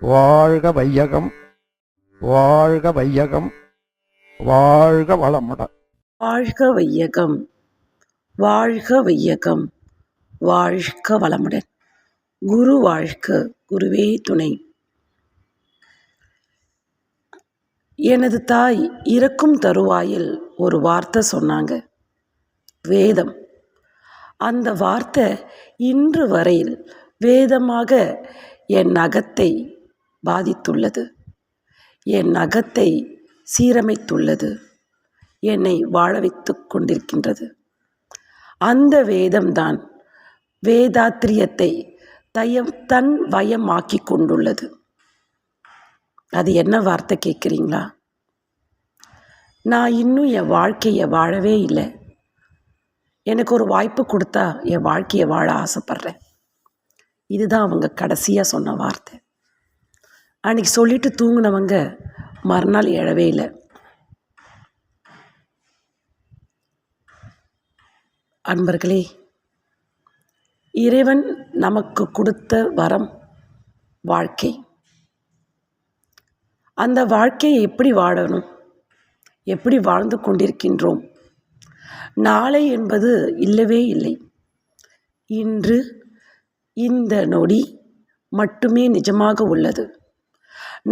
வாழ்க வையகம் வாழ்க வையகம் வாழ்க வளமுடன் வாழ்க வையகம் வாழ்க வையகம் வாழ்க வளமுடன். குரு வாழ்க குருவே துணை. எனது தாய் இறக்கும் தருவாயில் ஒரு வார்த்தை சொன்னாங்க. வேதம். அந்த வார்த்தை இன்று வரையில் வேதமாக என் அகத்தை பாதித்துள்ளது. என் நகத்தை சீரமைத்துள்ளது. என்னை வாழ வைத்து கொண்டிருக்கின்றது. அந்த வேதம்தான் வேதாத்திரியத்தை தயம் தன் வயமாக்கி கொண்டுள்ளது. அது என்ன வார்த்தை கேட்குறீங்களா? நான் இன்னும் என் வாழ்க்கையை வாழவே இல்லை. எனக்கு ஒரு வாய்ப்பு கொடுத்தா என் வாழ்க்கையை வாழ ஆசைப்பட்றேன். இதுதான் அவங்க கடைசியாக சொன்ன வார்த்தை. அன்றைக்கி சொல்லிட்டு தூங்கினவங்க மறுநாள் எழவே இல்லை. அன்பர்களே இறைவன் நமக்கு கொடுத்த வரம் வாழ்க்கை. அந்த வாழ்க்கையை எப்படி வாழணும்? எப்படி வாழ்ந்து கொண்டிருக்கின்றோம்? நாளை என்பது இல்லவே இல்லை. இன்று இந்த நொடி மட்டுமே நிஜமாக உள்ளது.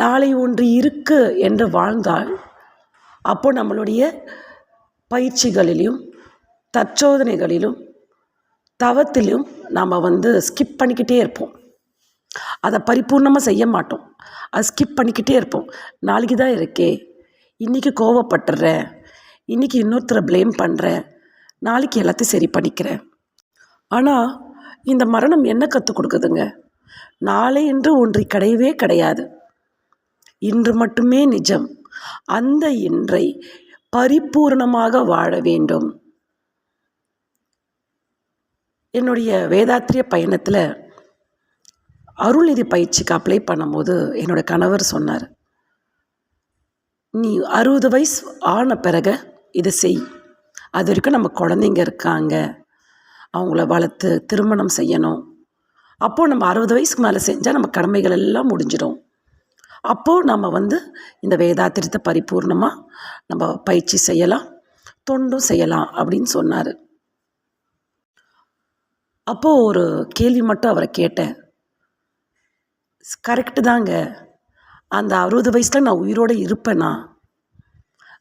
நாளை ஒன்று இருக்கு என்று வாழ்ந்தால் அப்போ நம்மளுடைய பயிற்சிகளிலும் தற்சோதனைகளிலும் தவத்திலும் நாம் வந்து ஸ்கிப் பண்ணிக்கிட்டே இருப்போம். அதை பரிபூர்ணமாக செய்ய மாட்டோம். அதை ஸ்கிப் பண்ணிக்கிட்டே இருப்போம். நாளைக்கு தான் இருக்கே. இன்றைக்கி கோவப்பட்டுறேன். இன்றைக்கி இன்னொருத்தரை ப்ளேம் பண்ணுறேன் நாளைக்கு எல்லாத்தையும் சரி பண்ணிக்கிறேன். ஆனால் இந்த மரணம் என்ன கற்றுக் கொடுக்குதுங்க? நாளை என்று ஒன்று கிடையவே கிடையாது. இன்று மட்டுமே நிஜம். அந்த இன்றை பரிபூர்ணமாக வாழ வேண்டும். என்னுடைய வேதாத்திரிய பயணத்தில் அருள்நிதி பயிற்சிக்கு அப்ளை பண்ணும்போது என்னோடய கணவர் சொன்னார். நீ அறுபது வயசு ஆன பிறகு இதை செய். அது வரைக்கும் நம்ம குழந்தைங்க இருக்காங்க. அவங்கள வளர்த்து திருமணம் செய்யணும். அப்போது நம்ம அறுபது வயசுக்கு மேலே செஞ்சால் நம்ம கடமைகள் எல்லாம் முடிஞ்சிடும். அப்போது நம்ம வந்து இந்த வேதாத்திரத்தை பரிபூர்ணமாக நம்ம பயிற்சி செய்யலாம் தொண்டும் செய்யலாம் அப்படின்னு சொன்னார். அப்போது ஒரு கேள்வி மட்டும் அவரை கேட்டேன். கரெக்டு தாங்க. அந்த அறுபது வயசில் நான் உயிரோடு இருப்பேனா?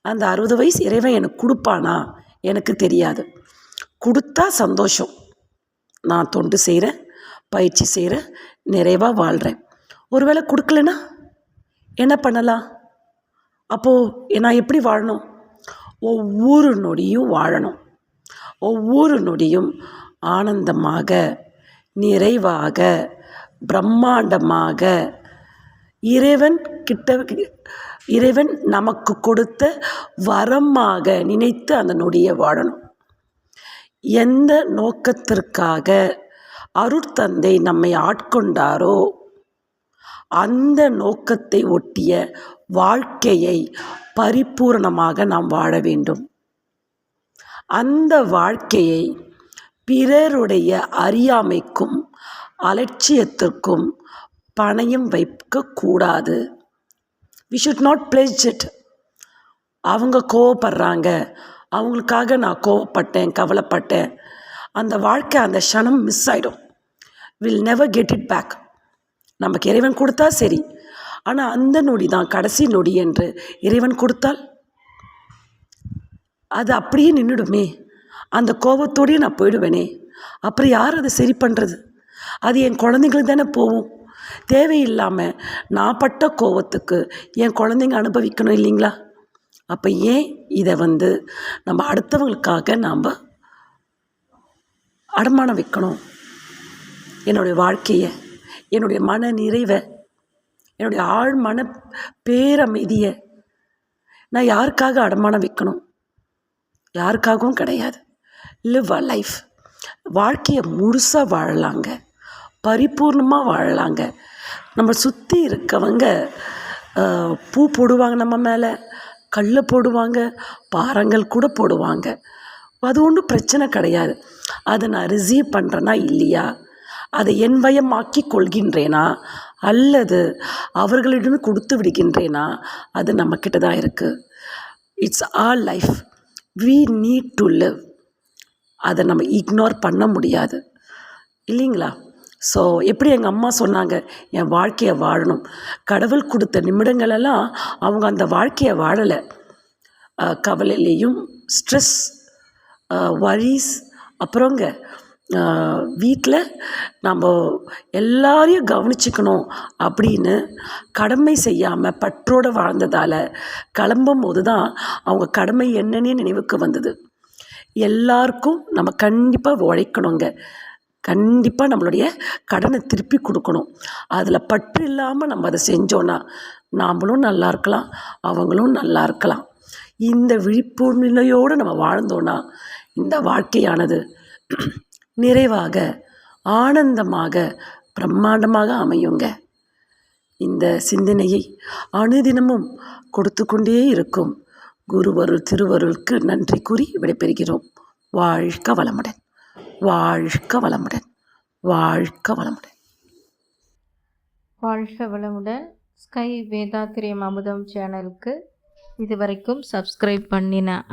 அந்த அறுபது வயசு இறைவன் எனக்கு கொடுப்பானா? எனக்கு தெரியாது. கொடுத்தா சந்தோஷம். நான் தொண்டு செய்கிறேன் பயிற்சி செய்கிறேன் நிறைவாக வாழ்கிறேன் ஒருவேளை கொடுக்கலனா என்ன பண்ணலாம்? அப்போது நான் எப்படி வாழணும்? ஒவ்வொரு நொடியும் வாழணும். ஒவ்வொரு நொடியும் ஆனந்தமாக நிறைவாக பிரம்மாண்டமாக இறைவன் கிட்ட இறைவன் நமக்கு கொடுத்த வரமாக நினைத்து அந்த நொடியை வாழணும். எந்த நோக்கத்திற்காக அருட்தந்தை நம்மை ஆட்கொண்டாரோ அந்த நோக்கத்தை ஒட்டிய வாழ்க்கையை பரிபூர்ணமாக நாம் வாழ வேண்டும். அந்த வாழ்க்கையை பிறருடைய அறியாமைக்கும் அலட்சியத்திற்கும் பணயம் வைக்கக்கூடாது we should not place it அவங்க கோவப்படுறாங்க. அவங்களுக்காக நான் கோவப்பட்டேன் கவலைப்பட்டேன். அந்த வாழ்க்கை அந்த க்ஷணம் மிஸ் ஆகிடும் will never get it back நமக்கு இறைவன் கொடுத்தா சரி. ஆனால் அந்த நொடி தான் கடைசி நொடி என்று இறைவன் கொடுத்தால்? அது அப்படியே நின்றுடுமே அந்த கோபத்தோடையே நான் போயிடுவேனே. அப்புறம் யார் அதை சரி பண்ணுறது அது என் குழந்தைங்களுக்கு தானே போகும். தேவையில்லாமல் நான் பட்ட கோவத்துக்கு என் குழந்தைங்க அனுபவிக்கணும் இல்லைங்களா? அப்போ ஏன் இதை வந்து நம்ம அடுத்தவங்களுக்காக நாம் அடமானம் வைக்கணும்? என்னுடைய வாழ்க்கையை என்னுடைய மன நிறைவை என்னுடைய ஆழ் மன பேரமைதியை நான் யாருக்காக அடமானம் வைக்கணும்? யாருக்காகவும் கிடையாது. லிவ் அ லைஃப் வாழ்க்கையை முழுசாக வாழலாங்க. பரிபூர்ணமாக வாழலாங்க. நம்ம சுற்றி இருக்கவங்க பூ போடுவாங்க நம்ம மேலே கல்லை போடுவாங்க பாறங்கள் கூட போடுவாங்க. அது ஒன்றும் பிரச்சனை கிடையாது. அதை நான் ரிசீவ் பண்ணுறேன்னா இல்லையா? அதை என் வயமாக்கி கொள்கின்றேனா? அல்லது அவர்களிடம் கொடுத்து விடுகின்றேனா? அது நம்மக்கிட்ட தான் இருக்குது it's all life we need to live அதை நம்ம இக்னோர் பண்ண முடியாது. இல்லைங்களா? ஸோ எப்படி எங்கள் அம்மா சொன்னாங்க? என் வாழ்க்கையை வாழணும். கடவுள் கொடுத்த நிமிடங்களெல்லாம் அவங்க அந்த வாழ்க்கையை வாழலை. கவலையிலையும் ஸ்ட்ரெஸ் வரிஸ் அப்புறங்க வீட்டில் நம்ம எல்லாரையும் கவனிச்சுக்கணும் அப்படின்னு கடமை செய்யாமல் பற்றோடு வாழ்ந்ததால் கிளம்பும் போது தான் அவங்க கடமை என்னன்னே நினைவுக்கு வந்தது. எல்லாருக்கும் நம்ம கண்டிப்பாக உழைக்கணுங்க. கண்டிப்பாக நம்மளுடைய கடனை திருப்பி கொடுக்கணும். அதில் பற்று இல்லாமல் நம்ம அதை செஞ்சோன்னா நாமளும் நல்லா இருக்கலாம் அவங்களும் நல்லா இருக்கலாம். இந்த விழிப்புணர்வையோடு நம்ம வாழ்ந்தோன்னா இந்த வாழ்க்கையானது நிறைவாக ஆனந்தமாக பிரம்மாண்டமாக அமையுங்க. இந்த சிந்தனையை அனுதினமும் கொடுத்து கொண்டே இருக்கும் குருவருள் திருவருளுக்கு நன்றி கூறி விடைபெறுகிறோம். வாழ்க வளமுடன். வாழ்க வளமுடன். வாழ்க வளமுடன். வாழ்க வளமுடன். ஸ்கை வேதாத்திரியம் அமுதம் சேனலுக்கு இதுவரைக்கும் சப்ஸ்கிரைப் பண்ணின